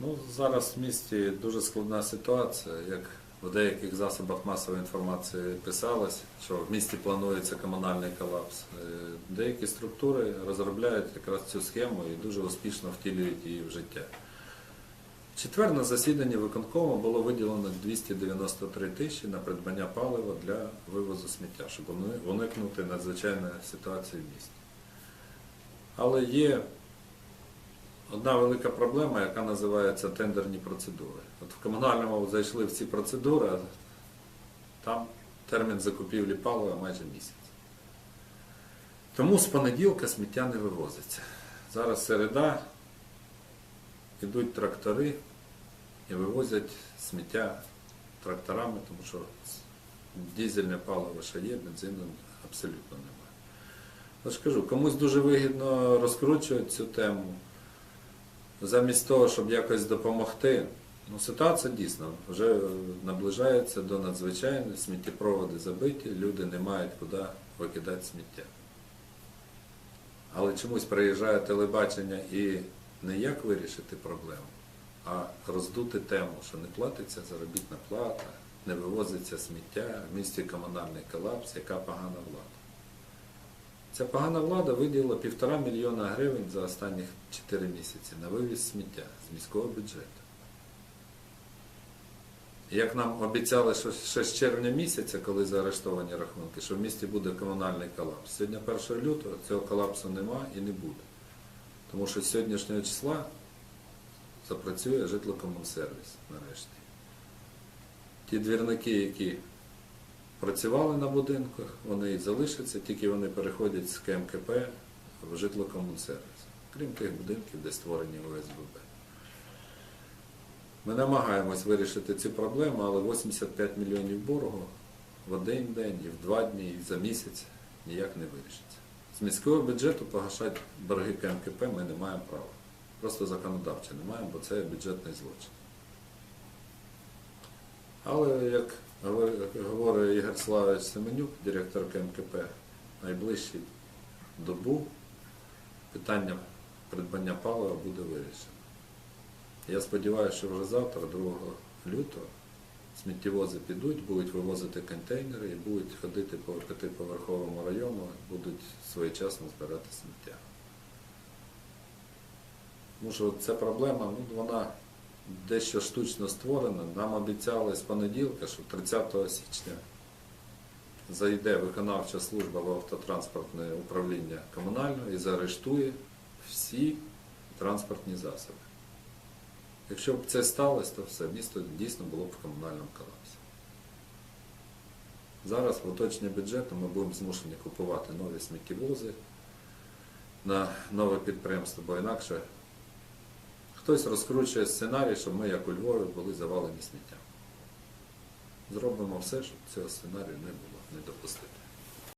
Ну, зараз в місті дуже складна ситуація. Як в деяких засобах масової інформації писалось, що в місті планується комунальний колапс. Е, Деякі структури розробляють якраз цю схему і дуже успішно втілюють її в життя. Четвер на засіданні виконкому було виділено 293 тисячі на придбання палива для вивозу сміття, щоб уникнути надзвичайної ситуації в місті. Але є одна велика проблема, яка називається тендерні процедури. От в комунальному зайшли в ці процедури, а там термін закупівлі палива майже місяць. Тому з понеділка сміття не вивозиться. Зараз середа, йдуть трактори і вивозять сміття тракторами, тому що дизельне паливо ще є, бензину абсолютно немає. Я ж кажу, комусь дуже вигідно розкручувати цю тему замість того, щоб якось допомогти, ну, ситуація дійсно вже е, наближається до надзвичайної, сміттєпроводи забиті, люди не мають куди викидати сміття. Але чомусь приїжджає телебачення і не як вирішити проблему, а роздути тему, що не платиться заробітна плата, не вивозиться сміття, в місті комунальний колапс, яка погана влада. Ця погана влада виділила півтора мільйона гривень за останні 4 місяці на вивіз сміття з міського бюджету. Як нам обіцяли, що ще з червня місяця, коли заарештовані рахунки, що в місті буде комунальний колапс. Сьогодні 1 лютого цього колапсу нема і не буде. Тому що з сьогоднішнього числа запрацює житлокомунсервіс нарешті. Ті двірники, які працювали на будинках, вони і залишаться, тільки вони переходять з КМКП в житлокомунсервіс, крім тих будинків, де створені ОСББ. Ми намагаємось вирішити ці проблеми, але 85 мільйонів боргу в один день, і в два дні, і за місяць ніяк не вирішиться. З міського бюджету погашати борги КМКП ми не маємо права. Просто законодавчо не маємо, бо це бюджетний злочин. Але, як Славович Семенюк, директор КМКП, найближчі добу питання придбання палива буде вирішено. Я сподіваюся, що вже завтра, 2 лютого, сміттєвози підуть, будуть вивозити контейнери і будуть ходити по п'ятиповерховому району, будуть своєчасно збирати сміття. Тому що ця проблема, ну, вона дещо штучно створена. Нам обіцяли з понеділка, що 30 січня зайде виконавча служба в автотранспортне управління комунальне і заарештує всі транспортні засоби. Якщо б це сталося, то все місто дійсно було б в комунальному колапсі. Зараз в оточенні бюджету ми будемо змушені купувати нові сміттєвози на нове підприємство, бо інакше хтось розкручує сценарій, щоб ми, як у Львові, були завалені сміттям. Зробимо все, щоб цього сценарію не було, не допустити.